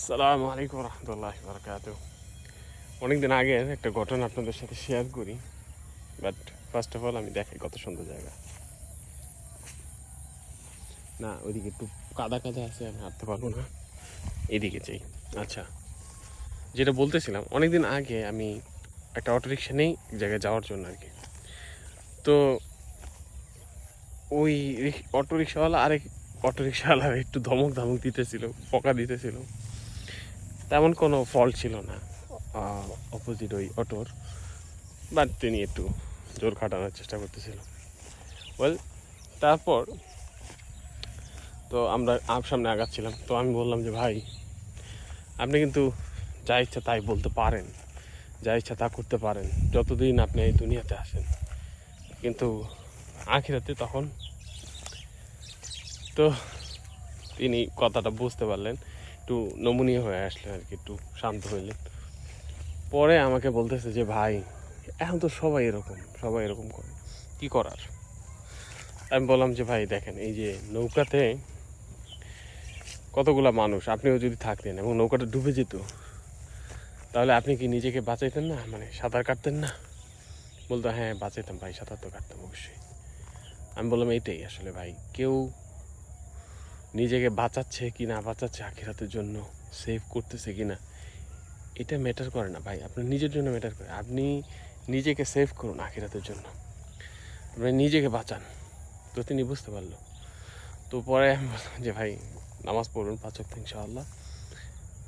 আসসালামু আলাইকুম রহমতুল্লাহ বরকাত অনেকদিন আগে একটা ঘটনা আপনাদের সাথে শেয়ার করি বাট ফার্স্ট অফ অল আমি দেখাই কত সুন্দর জায়গা। না, ওইদিকে একটু কাদা কাদা আছে, আমি হাঁটতে পারব না। এদিকে চাই আচ্ছা যেটা বলতেছিলাম, অনেকদিন আগে আমি একটা অটোরিকশা নেই জায়গায় যাওয়ার জন্য আর কি তো ওই অটোরিকশাওয়ালা আরেক অটোরিকশাওয়ালা একটু ধমক ধমক দিতেছিল পকা দিতেছিল। তেমন কোনো ফল্ট ছিল না। অপোজিট ওই অটোর বাট তিনি একটু জোর খাটানোর চেষ্টা করতেছিল ওয়েল তারপর তো আমরা আপ সামনে আগাচ্ছিলাম। তো আমি বললাম যে, ভাই, আপনি কিন্তু যা ইচ্ছা তাই বলতে পারেন। যা ইচ্ছা তা করতে পারেন। যতদিন আপনি এই দুনিয়াতে আসেন কিন্তু আখিরাতে তখন তো তিনি কথাটা বুঝতে পারলেন। একটু নমনীয় হয়ে আসলেন আর কি, একটু শান্ত হইলেন। পরে আমাকে বলতেছে যে, ভাই, এখন তো সবাই এরকম সবাই এরকম করে, কি করার? আমি বললাম যে, ভাই, দেখেন, এই যে নৌকাতে কতগুলা মানুষ, আপনিও যদি থাকতেন এবং নৌকাটা ডুবে যেত, তাহলে আপনি কি নিজেকে বাঁচাইতেন না? মানে সাঁতার কাটতেন না? বলতো হ্যাঁ বাঁচাইতাম ভাই, সাঁতার তো কাটতাম অবশ্যই। আমি বললাম, এইটাই আসলে ভাই, কেউ নিজেকে বাঁচাচ্ছে কি না, বাঁচাচ্ছে আখিরাতের জন্য সেভ করতেছে কি না, এটা ম্যাটার করে না ভাই। আপনার নিজের জন্য ম্যাটার করে আপনি নিজেকে সেভ করুন আখিরাতের জন্য। আপনি নিজেকে বাঁচান। তো তিনি বুঝতে পারল। তো পরে আমি বললাম যে, ভাই, নামাজ পড়ুন পাচক ইনশাআল্লাহ।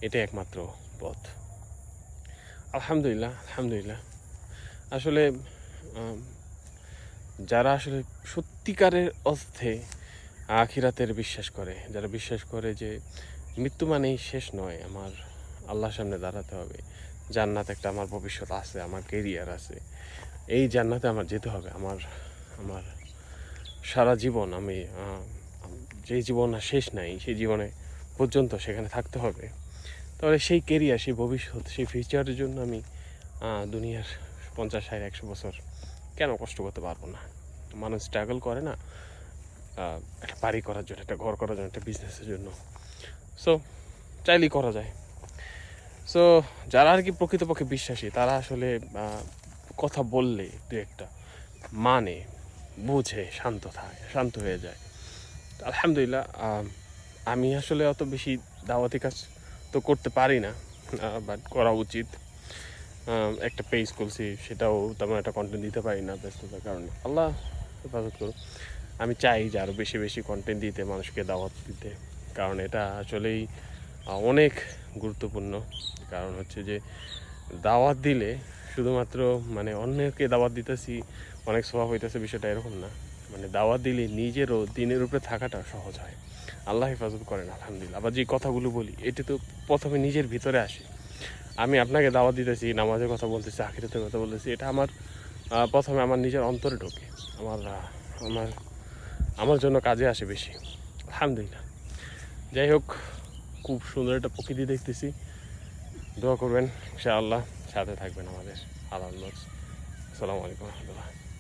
এটাই একমাত্র পথ। আলহামদুলিল্লাহ আলহামদুলিল্লাহ। আসলে যারা আসলে সত্যিকারের অর্থে আখিরাতের বিশ্বাস করে, যারা বিশ্বাস করে যে মৃত্যু মানেই শেষ নয়, আমার আল্লাহর সামনে দাঁড়াতে হবে। জান্নাত একটা আমার ভবিষ্যৎ আছে, আমার কেরিয়ার আছে। এই জান্নাতে আমার যেতে হবে, আমার আমার সারা জীবন আমি যে জীবন আর শেষ নাই, সেই জীবনে পর্যন্ত সেখানে থাকতে হবে। তাহলে সেই কেরিয়ার সেই ভবিষ্যৎ, সেই ফিউচারের জন্য আমি দুনিয়ার পঞ্চাশ, ষাট, একশো বছর কেন কষ্ট করতে পারব না? মানুষ স্ট্রাগল করে না? একটা বাড়ি করার জন্য, একটা ঘর করার জন্য, একটা বিজনেসের জন্য। সো চাইলেই করা যায়। সো যারা আর কি প্রকৃতপক্ষে বিশ্বাসী, তারা আসলে কথা বললে দু একটা মানে বুঝে, শান্ত থাকে, শান্ত হয়ে যায়। আলহামদুলিল্লাহ আমি আসলে অত বেশি দাওয়াতি কাজ তো করতে পারি না বাট করা উচিত। একটা পেজ খুলছি, সেটাও তেমন একটা কন্টেন্ট দিতে পারি না ব্যস্ততার কারণে। আল্লাহ হেফাজত করুক। আমি চাই যে আরও বেশি বেশি কন্টেন্ট দিতে, মানুষকে দাওয়াত দিতে। কারণ এটা আসলেই অনেক গুরুত্বপূর্ণ। কারণ হচ্ছে যে, দাওয়াত দিলে শুধুমাত্র মানে অন্যকে দাওয়াত দিতেছি, অনেক স্বভাব হইতেছে, বিষয়টা এরকম না। মানে দাওয়াত দিলে নিজেরও দিনের উপরে থাকাটা সহজ হয়। আল্লাহ হেফাজত করেন, আলহামদুলিল্লাহ। আবার যে কথাগুলো বলি, এটা তো প্রথমে নিজের ভিতরে আসে। আমি আপনাকে দাওয়াত দিতেছি, নামাজের কথা বলতেছি, আখিরাতের কথা বলতেছি, এটা আমার প্রথমে আমার নিজের অন্তরে ঢোকে। আমার আমার আমার জন্য কাজে আসে বেশি। আলহামদুলিল্লাহ। যাই হোক, খুব সুন্দর একটা প্রকৃতি দেখতেছি। দোয়া করবেন, ইনশাআল্লাহ সাথে থাকবেন আমাদের আল্লাহ আসসালামু আলাইকুম রহমতুল্লাহ।